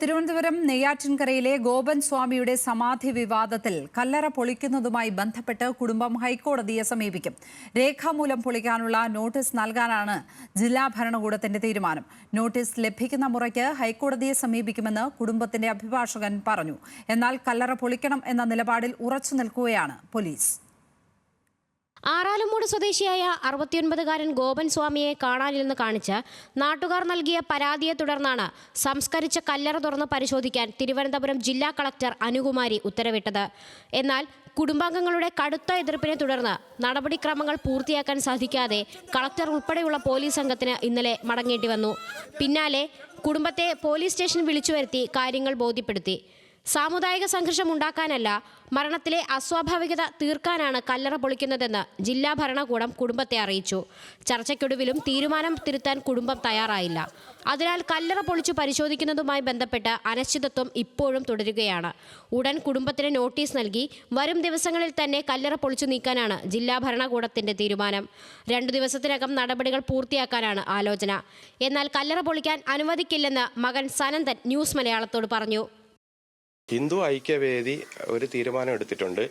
തിരുവനന്തപുരം നെയ്യാറ്റിൻകരയിലെ ഗോപൻ സ്വാമിയുടെ സമാധി വിവാദത്തിൽ കല്ലറ പൊളിക്കുന്നതുമായി ബന്ധപ്പെട്ട് കുടുംബം ഹൈക്കോടതിയെ സമീപിക്കും. രേഖാമൂലം പൊളിക്കാനുള്ള നോട്ടീസ് നൽകാനാണ് ജില്ലാ ഭരണകൂടത്തിന്റെ തീരുമാനം. നോട്ടീസ് ലഭിക്കുന്ന മുറയ്ക്ക് ഹൈക്കോടതിയെ സമീപിക്കുമെന്ന് കുടുംബത്തിന്റെ അഭിഭാഷകൻ പറഞ്ഞു. എന്നാൽ കല്ലറ പൊളിക്കണം എന്ന നിലപാടിൽ ഉറച്ചു നിൽക്കുകയാണ് പോലീസ്. ആറാലുമൂട് സ്വദേശിയായ അറുപത്തിയൊൻപതുകാരൻ ഗോപൻ സ്വാമിയെ കാണാനില്ലെന്ന് കാണിച്ച് നാട്ടുകാർ നൽകിയ പരാതിയെ തുടർന്നാണ് സംസ്കരിച്ച കല്ലറ തുറന്ന് പരിശോധിക്കാൻ തിരുവനന്തപുരം ജില്ലാ കളക്ടർ അനുകുമാരി ഉത്തരവിട്ടത്. എന്നാൽ കുടുംബാംഗങ്ങളുടെ കടുത്ത എതിർപ്പിനെ തുടർന്ന് നടപടിക്രമങ്ങൾ പൂർത്തിയാക്കാൻ സാധിക്കാതെ കളക്ടർ ഉൾപ്പെടെയുള്ള പോലീസ് സംഘത്തിന് ഇന്നലെ മടങ്ങേണ്ടി വന്നു. പിന്നാലെ കുടുംബത്തെ പോലീസ് സ്റ്റേഷൻ വിളിച്ചു വരുത്തി കാര്യങ്ങൾ ബോധ്യപ്പെടുത്തി. സാമുദായിക സംഘർഷം ഉണ്ടാക്കാനല്ല മരണത്തിലെ അസ്വാഭാവികത തീർക്കാനാണ് കല്ലറ പൊളിക്കുന്നതെന്ന് ജില്ലാ ഭരണകൂടം കുടുംബത്തെ അറിയിച്ചു. ചർച്ചയ്ക്കൊടുവിലും തീരുമാനം തിരുത്താൻ കുടുംബം തയ്യാറായില്ല. അതിനാൽ കല്ലറ പൊളിച്ചു പരിശോധിക്കുന്നതുമായി ബന്ധപ്പെട്ട് അനിശ്ചിതത്വം ഇപ്പോഴും തുടരുകയാണ്. ഉടൻ കുടുംബത്തിന് നോട്ടീസ് നൽകി വരും ദിവസങ്ങളിൽ തന്നെ കല്ലറ പൊളിച്ചു നീക്കാനാണ് ജില്ലാ ഭരണകൂടത്തിന്റെ തീരുമാനം. രണ്ടു ദിവസത്തിനകം നടപടികൾ പൂർത്തിയാക്കാനാണ് ആലോചന. എന്നാൽ കല്ലറ പൊളിക്കാൻ അനുവദിക്കില്ലെന്ന് മകൻ സനന്ദൻ ന്യൂസ് മലയാളത്തോട് പറഞ്ഞു. ഹിന്ദു ഐക്യവേദി ഒരു തീരുമാനം എടുത്തിട്ടുണ്ട്.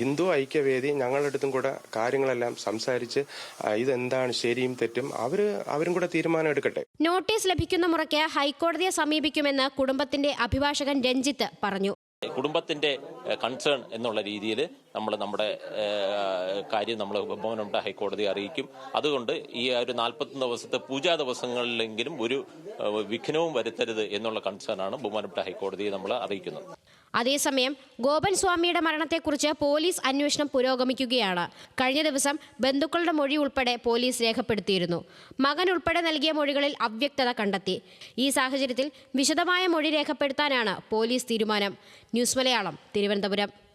ഹിന്ദു ഐക്യവേദി ഞങ്ങളുടെ അടുത്തും കൂടെ കാര്യങ്ങളെല്ലാം സംസാരിച്ച് ഇതെന്താണ് ശരിയും തെറ്റും അവർ അവരും കൂടെ തീരുമാനം എടുക്കട്ടെ. നോട്ടീസ് ലഭിക്കുന്ന മുറയ്ക്ക് ഹൈക്കോടതിയെ സമീപിക്കുമെന്ന് കുടുംബത്തിന്റെ അഭിഭാഷകൻ രഞ്ജിത്ത് പറഞ്ഞു. കുടുംബത്തിന്റെ കൺസേൺ എന്നുള്ള രീതിയിൽ നമ്മൾ നമ്മുടെ കാര്യം നമ്മൾ ബഹുമാനപ്പെട്ട ഹൈക്കോടതിയെ അറിയിക്കും. അതുകൊണ്ട് ഈ ഒരു നാൽപ്പത്തൊന്ന് ദിവസത്തെ പൂജാ ദിവസങ്ങളിലെങ്കിലും ഒരു വിഘ്നവും വരുത്തരുത് എന്നുള്ള കൺസേൺ ആണ് ബഹുമാനപ്പെട്ട ഹൈക്കോടതിയെ നമ്മൾ അറിയിക്കുന്നത്. അതേസമയം ഗോപൻ സ്വാമിയുടെ മരണത്തെക്കുറിച്ച് പോലീസ് അന്വേഷണം പുരോഗമിക്കുകയാണ്. കഴിഞ്ഞ ദിവസം ബന്ധുക്കളുടെ മൊഴി ഉൾപ്പെടെ പോലീസ് രേഖപ്പെടുത്തിയിരുന്നു. മകൻ ഉൾപ്പെടെ നൽകിയ മൊഴികളിൽ അവ്യക്തത കണ്ടെത്തി. ഈ സാഹചര്യത്തിൽ വിശദമായ മൊഴി രേഖപ്പെടുത്താനാണ് പോലീസ് തീരുമാനം. ന്യൂസ് മലയാളം തിരുവനന്തപുരം.